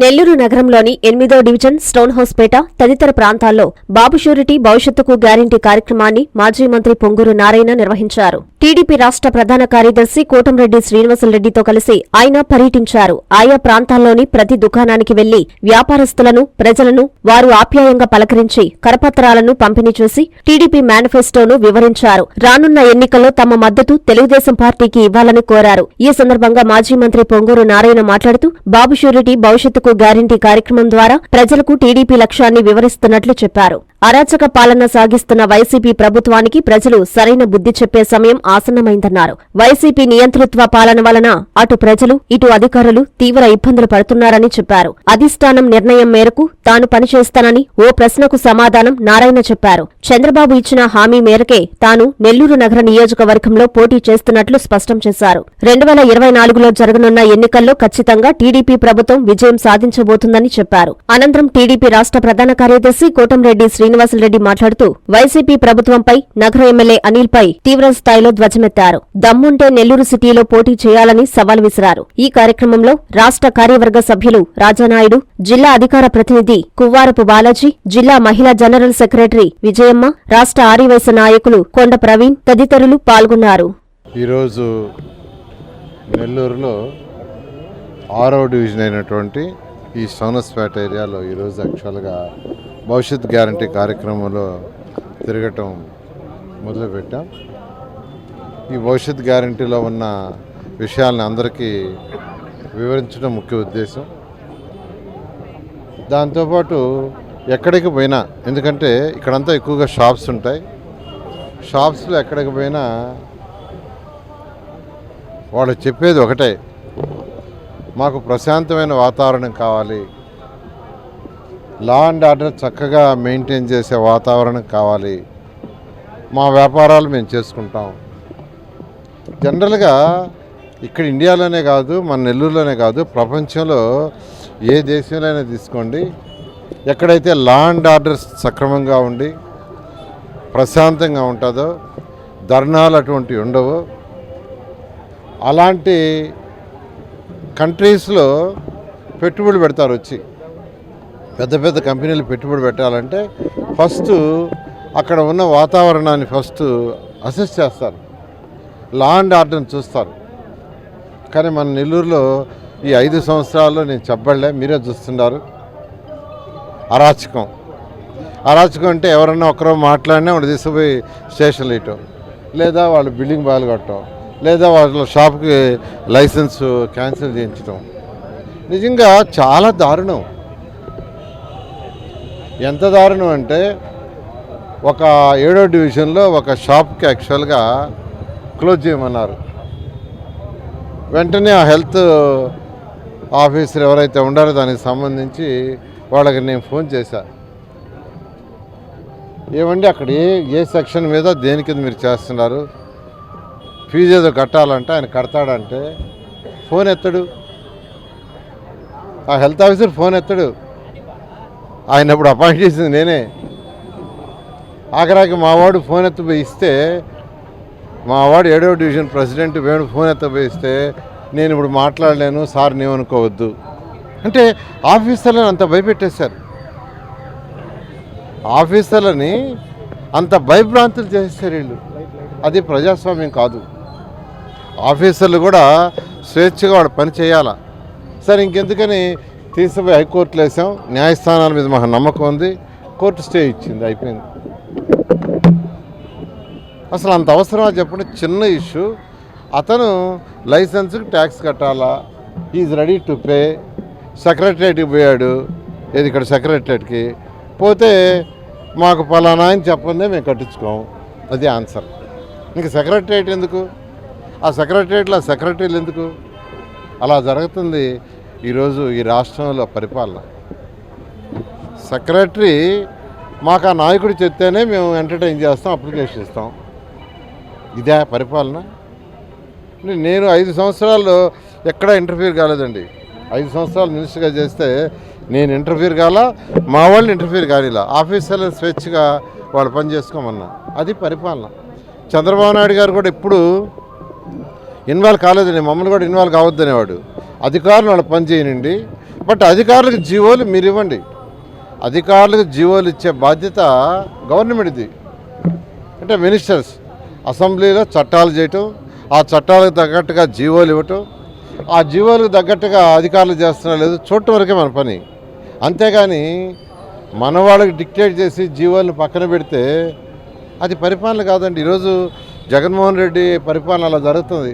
నెల్లూరు నగరంలోని ఎనిమిదో division stone house పేట తదితర ప్రాంతాల్లో బాబు షూరిటీ భవిష్యత్తుకు గ్యారంటీ కార్యక్రమాన్ని మాజీ మంత్రి పొంగూరు నారాయణ నిర్వహించారు. టీడీపీ రాష్ట్ర ప్రధాన కార్యదర్శి కోటంరెడ్డి శ్రీనివాసరెడ్డితో కలిసి ఆయన పర్యటించారు. ఆయా ప్రాంతాల్లోని ప్రతి దుకాణానికి వెళ్ళి వ్యాపారస్తులను ప్రజలను వారు ఆప్యాయంగా పలకరించి కరపత్రాలను పంపిణీ చేసి టీడీపీ మేనిఫెస్టోను వివరించారు. రానున్న ఎన్నికల్లో తమ మద్దతు తెలుగుదేశం పార్టీకి ఇవ్వాలని కోరారు. ఈ సందర్భంగా మాజీ మంత్రి పొంగూరు నారాయణ మాట్లాడుతూ బాబు షూరిటీ భవిష్యత్తుకు గ్యారంటీ కార్యక్రమం ద్వారా ప్రజలకు టీడీపీ లక్ష్యాన్ని వివరిస్తున్నట్లు చెప్పారు. అరాచక పాలన సాగిస్తున్న వైసీపీ ప్రభుత్వానికి ప్రజలు సరైన బుద్ధి చెప్పే సమయం ఆసన్నమైందన్నారు. వైసీపీ నియంతృత్వ పాలన వలన అటు ప్రజలు ఇటు అధికారులు తీవ్ర ఇబ్బందులు పడుతున్నారని చెప్పారు. అధిష్టానం నిర్ణయం మేరకు తాను పనిచేస్తానని ఓ ప్రశ్నకు సమాధానం నారాయణ చెప్పారు. చంద్రబాబు ఇచ్చిన హామీ మేరకే తాను నెల్లూరు నగర నియోజకవర్గంలో పోటీ చేస్తున్నట్లు స్పష్టం చేశారు. రెండు వేల ఇరవై నాలుగులో జరగనున్న ఎన్నికల్లో ఖచ్చితంగా టీడీపీ ప్రభుత్వం విజయం సాధించబోతుందని చెప్పారు. అనంతరం టీడీపీ రాష్ట్ర ప్రధాన కార్యదర్శి కోటంరెడ్డి శ్రీ శ్రీనివాసరెడ్డి మాట్లాడుతూ వైసీపీ ప్రభుత్వంపై నగర ఎమ్మెల్యే అనిల్ పై తీవ్ర స్థాయిలో ధ్వజమెత్తారు. దమ్ముంటే నెల్లూరు సిటీలో పోటీ చేయాలని సవాల్ విసిరారు. ఈ కార్యక్రమంలో రాష్ట్ర కార్యవర్గ సభ్యులు రాజానాయుడు జిల్లా అధికార ప్రతినిధి కువ్వారపు బాలాజీ జిల్లా మహిళా జనరల్ సెక్రటరీ విజయమ్మ రాష్ట్ర ఆర్యవైశ్య నాయకులు కొండ ప్రవీణ్ తదితరులు పాల్గొన్నారు. ఈరోజు నెల్లూరులో ఆరో డివిజన్ అయినటువంటి ఈ సోనస్పేట ఏరియాలో ఈరోజు యాక్చువల్గా భవిష్యత్ గ్యారంటీ కార్యక్రమంలో తిరగటం మొదలుపెట్టాం. ఈ భవిష్యత్ గ్యారంటీలో ఉన్న విషయాలను అందరికీ వివరించడం ముఖ్య ఉద్దేశం. దాంతోపాటు ఎక్కడికి పోయినా ఎందుకంటే ఇక్కడంతా ఎక్కువగా షాప్స్ ఉంటాయి. షాప్స్లో ఎక్కడికి పోయినా వాళ్ళు చెప్పేది ఒకటే మాకు ప్రశాంతమైన వాతావరణం కావాలి లా అండ్ ఆర్డర్ చక్కగా మెయింటైన్ చేసే వాతావరణం కావాలి. మా వ్యాపారాలు మేము చేసుకుంటాం. జనరల్గా ఇక్కడ ఇండియాలోనే కాదు మన నెల్లూరులోనే కాదు ప్రపంచంలో ఏ దేశంలోనే తీసుకోండి. ఎక్కడైతే లా అండ్ ఆర్డర్ సక్రమంగా ఉండి ప్రశాంతంగా ఉంటుందో ధర్నాలు అటువంటివి ఉండవు. అలాంటి కంట్రీస్లో పెట్టుబడి పెడతారు వచ్చి. పెద్ద పెద్ద కంపెనీలు పెట్టుబడి పెట్టాలంటే ఫస్ట్ అక్కడ ఉన్న వాతావరణాన్ని ఫస్ట్ అసెస్ చేస్తారు. లా అండ్ ఆర్డర్ని చూస్తారు. కానీ మన నెల్లూరులో ఈ ఐదు సంవత్సరాల్లో నేను చెప్పలే మీరే చూస్తున్నారు. అరాచకం. అరాచకం అంటే ఎవరన్నా ఒకరో మాట్లాడినా వాళ్ళు తీసుకుపోయి స్టేషన్లు వేయటం లేదా వాళ్ళు బిల్డింగ్ బాయలు కట్టడం. లేదా వాళ్ళ షాప్కి లైసెన్స్ క్యాన్సిల్ చేయించడం నిజంగా చాలా దారుణం. ఎంత దారుణం అంటే ఒక ఏడో డివిజన్లో ఒక షాప్కి యాక్చువల్గా క్లోజ్ చేయమన్నారు. వెంటనే ఆ హెల్త్ ఆఫీసర్ ఎవరైతే ఉండారో దానికి సంబంధించి వాళ్ళకి నేను ఫోన్ చేశాను ఏమండి అక్కడ ఏ ఏ సెక్షన్ మీద దేని కింద మీరు చేస్తున్నారు? ఫీజు ఏదో కట్టాలంటే ఆయన కడతాడంటే ఫోన్ ఎత్తడు. ఆ హెల్త్ ఆఫీసర్ ఫోన్ ఎత్తడు. ఆయన ఇప్పుడు అపాయింట్ చేసింది నేనే. ఆఖరాకి మా వాడు ఫోన్ ఎత్తపోయి ఇస్తే మా వాడు ఏడవ డివిజన్ ప్రెసిడెంట్ వేణు ఫోన్ ఎత్తపోయి ఇస్తే నేను ఇప్పుడు మాట్లాడలేను సార్ నేమనుకోవద్దు అంటే ఆఫీసర్లను అంత భయపెట్టేశారు. ఆఫీసర్లని అంత భయభ్రాంతులు చేసేసారు వీళ్ళు. అది ప్రజాస్వామ్యం కాదు. ఆఫీసర్లు కూడా స్వేచ్ఛగా వాడు పని చేయాలా? సరే ఇంకెందుకని తీసుకుపోయి హైకోర్టులో వేసాం. న్యాయస్థానాల మీద మాకు నమ్మకం ఉంది. కోర్టు స్టే ఇచ్చింది. అయిపోయింది. అసలు అంత అవసరమా చెప్పండి. చిన్న ఇష్యూ. అతను లైసెన్స్కి ట్యాక్స్ కట్టాలా? Is ready to pay. సెక్రటరేట్కి పోయాడు. ఏది ఇక్కడ సెక్రటరేట్కి? పోతే మాకు పలానా అని చెప్పందే మేము కట్టించుకోము అది ఆన్సర్. ఇంక సెక్రటరేట్ ఎందుకు? ఆ సెక్రటరేట్లో సెక్రటరీలు ఎందుకు? అలా జరుగుతుంది. ఈరోజు ఈ రాష్ట్రంలో పరిపాలన. సెక్రటరీ మాకు ఆ నాయకుడు చెప్తేనే మేము ఎంటర్టైన్ చేస్తాం అప్లికేషన్ ఇస్తాం. ఇదే పరిపాలన. నేను ఐదు సంవత్సరాలు ఎక్కడ ఇంటర్ఫీర్ కాలేదండి. ఐదు సంవత్సరాలు మినిస్టర్గా చేస్తే నేను ఇంటర్ఫీర్ కాల మా వాళ్ళు ఇంటర్ఫీర్ కాలేలా ఆఫీసర్లు స్వేచ్ఛగా వాళ్ళు పని చేసుకోమన్నా. అది పరిపాలన. చంద్రబాబు నాయుడు గారు కూడా ఎప్పుడు ఇన్వాల్వ్ కాలేదండి. మమ్మల్ని కూడా ఇన్వాల్వ్ కావద్దనేవాడు. అధికారులు వాళ్ళు పని చేయనండి బట్ అధికారులకు జీవోలు మీరు ఇవ్వండి అధికారులకు జీవోలు ఇచ్చే బాధ్యత గవర్నమెంట్ది. అంటే మినిస్టర్స్. అసెంబ్లీలో చట్టాలు చేయటం ఆ చట్టాలకు తగ్గట్టుగా జీవోలు ఇవ్వటం ఆ జీవోలకు తగ్గట్టుగా అధికారులు చేస్తున్నా లేదు చూడటం వరకే మన పని. అంతేగాని మన వాళ్ళకి డిక్టేట్ చేసి జీవోలను పక్కన పెడితే అది పరిపాలన కాదండి. ఈరోజు జగన్మోహన్ రెడ్డి పరిపాలన అలా జరుగుతుంది.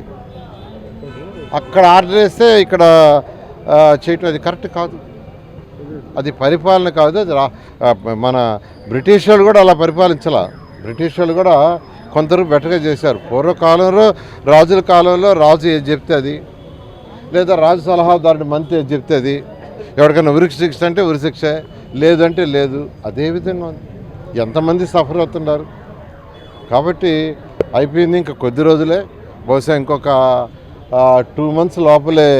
అక్కడ ఆర్డర్ చేస్తే ఇక్కడ చేయటం అది కరెక్ట్ కాదు. అది పరిపాలన కాదు అది రా- మన బ్రిటిష్ వాళ్ళు కూడా అలా పరిపాలించాల. బ్రిటిష్ వాళ్ళు కూడా కొందరు బెటర్గా చేశారు. పూర్వకాలంలో రాజుల కాలంలో రాజు ఏది చెప్తే అది. లేదా రాజు సలహాదారుడి మంత్రి ఏది చెప్తే అది. ఎవరికైనా ఉరికి శిక్ష అంటే ఉరి శిక్ష లేదంటే లేదు. అదే విధంగా ఉంది. ఎంతమంది సఫర్ అవుతున్నారు. కాబట్టి అయిపోయింది ఇంకా కొద్ది రోజులే. బహుశా ఇంకొక టూ మంత్స్ లోపలే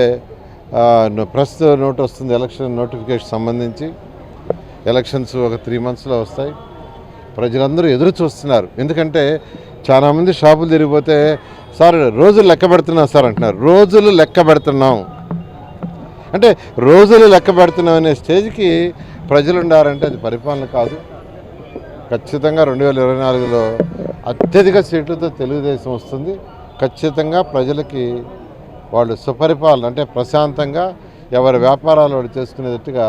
ప్రస్తుత నోట్ వస్తుంది ఎలక్షన్ నోటిఫికేషన్ సంబంధించి. ఎలక్షన్స్ ఒక త్రీ మంత్స్లో వస్తాయి. ప్రజలందరూ ఎదురు చూస్తున్నారు. ఎందుకంటే చాలామంది షాపులు తిరిగిపోతే సార్ రోజులు లెక్క పెడుతున్నాం సార్ అంటున్నారు. రోజులు లెక్క పెడుతున్నాం. అంటే రోజులు లెక్క పెడుతున్నాం అనే స్టేజ్కి ప్రజలు ఉండారంటే అది పరిపాలన కాదు. ఖచ్చితంగా రెండు వేల ఇరవై నాలుగులో అత్యధిక సీట్లతో తెలుగుదేశం వస్తుంది. ఖచ్చితంగా ప్రజలకి వాళ్ళు సుపరిపాలన అంటే ప్రశాంతంగా ఎవరి వ్యాపారాలు వాళ్ళు చేసుకునేటట్టుగా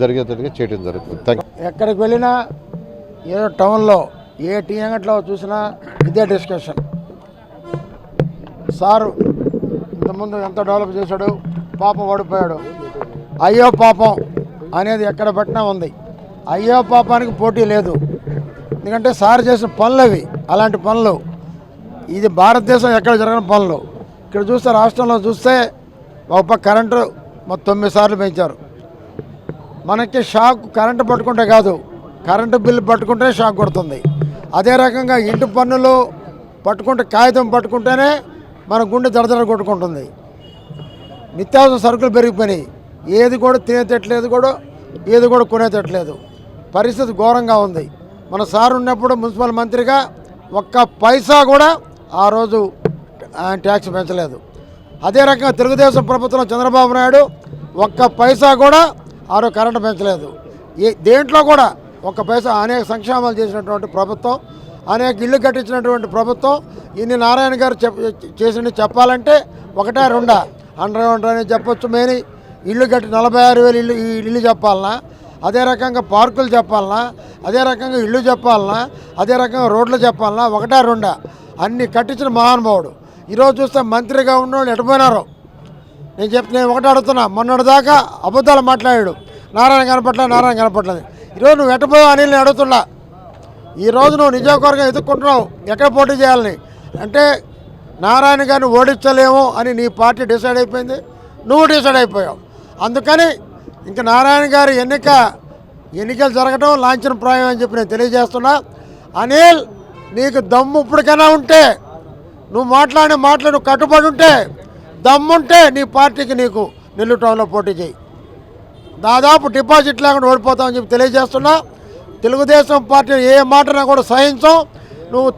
జరిగేటట్టుగా చేయడం జరుగుతుంది. ఎక్కడికి వెళ్ళినా ఏదో టౌన్లో ఏ టీ అంగట్లో చూసినా ఇదే డిస్కషన్. సారు ఇంతకుముందు ఎంత డెవలప్ చేశాడు? పాపం ఓడిపోయాడు. అయ్యో పాపం అనేది ఎక్కడ పట్టినా ఉంది. అయ్యో పాపానికి పోటీ లేదు. ఎందుకంటే సార్ చేసిన పనులు అవి అలాంటి పనులు. ఇది భారతదేశం ఎక్కడ జరగని పనులు. ఇక్కడ చూస్తే రాష్ట్రంలో చూస్తే ఒక పక్క కరెంటు మొత్తం తొమ్మిది సార్లు పెంచారు. మనకి షాక్ కరెంటు పట్టుకుంటే కాదు కరెంటు బిల్లు పట్టుకుంటే షాక్ కొడుతుంది. అదే రకంగా ఇంటి పన్నులు పట్టుకుంటే కాగితం పట్టుకుంటేనే మన గుండె దడదడ కొట్టుకుంటుంది. నిత్యావసర సరుకులు పెరిగిపోయినాయి. ఏది కూడా తినేటట్లేదు కూడా ఏది కూడా కొనేటట్లేదు. పరిస్థితి ఘోరంగా ఉంది. మన సార్ ఉన్నప్పుడు మున్సిపల్ మంత్రిగా ఒక్క పైసా కూడా ఆ రోజు ఆయన ట్యాక్స్ పెంచలేదు. అదే రకంగా తెలుగుదేశం ప్రభుత్వంలో చంద్రబాబు నాయుడు ఒక్క పైసా కూడా ఆరో కరెంటు పెంచలేదు. ఏ దేంట్లో కూడా ఒక్క పైసా అనేక సంక్షేమాలు చేసినటువంటి ప్రభుత్వం అనేక ఇల్లు కట్టించినటువంటి ప్రభుత్వం ఇన్ని నారాయణ గారు చెప్ చేసిన చెప్పాలంటే ఒకటే రెండా. అండర్ గ్రౌండ్ అని చెప్పొచ్చు మేని ఇల్లు కట్టి నలభై ఆరు వేలు ఇల్లు ఇల్లు చెప్పాలనా? అదే రకంగా పార్కులు చెప్పాలనా? అదే రకంగా ఇల్లు చెప్పాలనా? అదే రకంగా రోడ్లు చెప్పాలనా? ఒకటే రెండా. అన్ని కట్టించిన మహానుభావుడు. ఈరోజు చూస్తే మంత్రిగా ఉన్నవాళ్ళు ఎటుపోయినారు? నేను చెప్తే నేను ఒకటి అడుగుతున్నా. మొన్నటి దాకా అబద్ధాలు మాట్లాడాడు. నారాయణ కనపట్ల నారాయణ కనపట్లేదు ఈరోజు నువ్వు ఎట్టపోయావు అని నేను అడుగుతున్నా. ఈరోజు నువ్వు నిజవర్గం ఎదుర్కొంటున్నావు. ఎక్కడ పోటీ చేయాలని? అంటే నారాయణ గారిని ఓడించలేము అని నీ పార్టీ డిసైడ్ అయిపోయింది. నువ్వు డిసైడ్ అయిపోయావు. అందుకని ఇంకా నారాయణ గారి ఎన్నిక ఎన్నికలు జరగడం లాంఛనప్రాయం అని చెప్పి నేను తెలియజేస్తున్నా. అనిల్ నీకు దమ్ము ఇప్పటికైనా ఉంటే నువ్వు మాట్లాడిన మాటలు కట్టుబడి ఉంటే దమ్ముంటే నీ పార్టీకి నీకు నెల్లూరు టౌన్లో పోటీ చేయి. దాదాపు డిపాజిట్ లేకుండా ఓడిపోతామని చెప్పి తెలియజేస్తున్నా. తెలుగుదేశం పార్టీ ఏ మాటనా కూడా సహించం. నువ్వు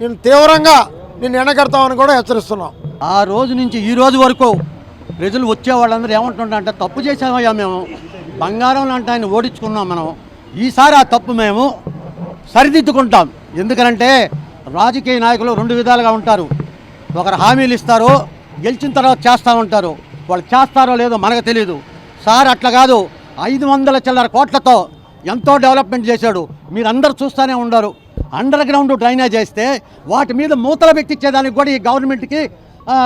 నేను తీవ్రంగా నిన్ను ఎనగడతామని కూడా హెచ్చరిస్తున్నాం. ఆ రోజు నుంచి ఈ రోజు వరకు ప్రజలు వచ్చే వాళ్ళందరూ ఏమంటుంటారంటే తప్పు చేసామయ్యా మేము. బంగారం లాంటి ఆయన ఓడించుకున్నాం మనం. ఈసారి ఆ తప్పు మేము సరిదిద్దుకుంటాం. ఎందుకనంటే రాజకీయ నాయకులు రెండు విధాలుగా ఉంటారు. ఒకరు హామీలు ఇస్తారు గెలిచిన తర్వాత చేస్తూ ఉంటారు. వాళ్ళు చేస్తారో లేదో మనకు తెలియదు సార్ అట్లా కాదు. ఐదు వందల చిల్లర కోట్లతో ఎంతో డెవలప్మెంట్ చేశాడు. మీరందరూ చూస్తూనే ఉండరు. అండర్ గ్రౌండ్ డ్రైనేజ్ చేస్తే వాటి మీద మూతలు పెట్టించేదానికి కూడా ఈ గవర్నమెంట్కి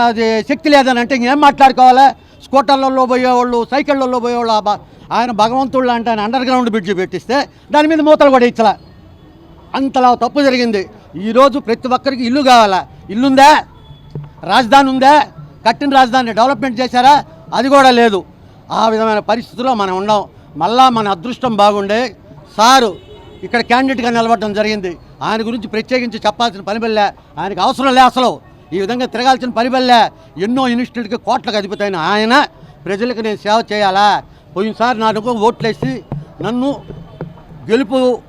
అది శక్తి లేదని అంటే ఇంకేం మాట్లాడుకోవాలా? స్కూటర్లలో పోయేవాళ్ళు సైకిళ్ళల్లో పోయేవాళ్ళు ఆయన భగవంతుళ్ళు అంటే ఆయన అండర్ గ్రౌండ్ బ్రిడ్జ్ పెట్టిస్తే దాని మీద మూతలు కూడా ఇచ్చలే. అంతలా తప్పు జరిగింది. ఈరోజు ప్రతి ఒక్కరికి ఇల్లు కావాలా? ఇల్లుందా? రాజధాని ఉందా? కట్టిన రాజధాని డెవలప్మెంట్ చేశారా? అది కూడా లేదు. ఆ విధమైన పరిస్థితుల్లో మనం ఉన్నాం. మళ్ళా మన అదృష్టం బాగుండే. సారు ఇక్కడ క్యాండిడేట్గా నిలబడడం జరిగింది. ఆయన గురించి ప్రత్యేకించి చెప్పాల్సిన పని బల్లే ఆయనకు అవసరం లే అసలు. ఈ విధంగా తిరగాల్సిన పని బల్లే ఎన్నో ఇన్స్టిట్యూట్కి కోట్లకు అధిపతైన ఆయన ప్రజలకు నేను సేవ చేయాలా? పోయినసారి నాకు ఓట్లేసి నన్ను గెలుపు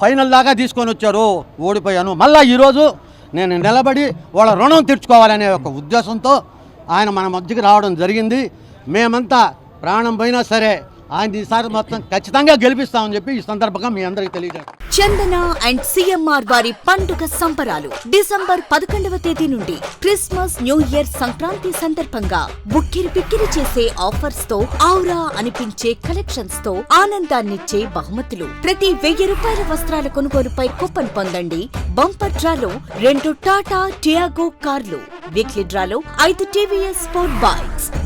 ఫైనల్ దాకా తీసుకొని వచ్చారు ఓడిపోయాను. మళ్ళీ ఈరోజు నేను నిలబడి వాళ్ళ రుణం తీర్చుకోవాలనే ఒక ఉద్దేశంతో ఆయన మన మధ్యకి రావడం జరిగింది. మేమంతా ప్రాణం పోయినా సరే ఆయన ఈసారి మొత్తం ఖచ్చితంగా గెలిపిస్తామని చెప్పి ఈ సందర్భంగా మీ అందరికి తెలియజేస్తాను చందన అండ్ సిఎంఆర్ వారి పండుగ సంబరాలు. డిసెంబర్ పదకొండవ తేదీ నుండి క్రిస్మస్ న్యూ ఇయర్ సంక్రాంతి సందర్భంగా బుక్కిరి పిక్కిరి చేసే ఆఫర్స్తో ఆవురా అనిపించే కలెక్షన్స్తో ఆనందాన్నిచ్చే బహుమతులు. ప్రతి వెయ్యి రూపాయల వస్త్రాల కొనుగోలుపై కూపన్ పొందండి బంపర్ డ్రాలో రెండు టాటా టియాగో కార్లు. వీక్లీ డ్రాలో ఐదు టీవీఎస్ స్పోర్ట్ బైక్స్.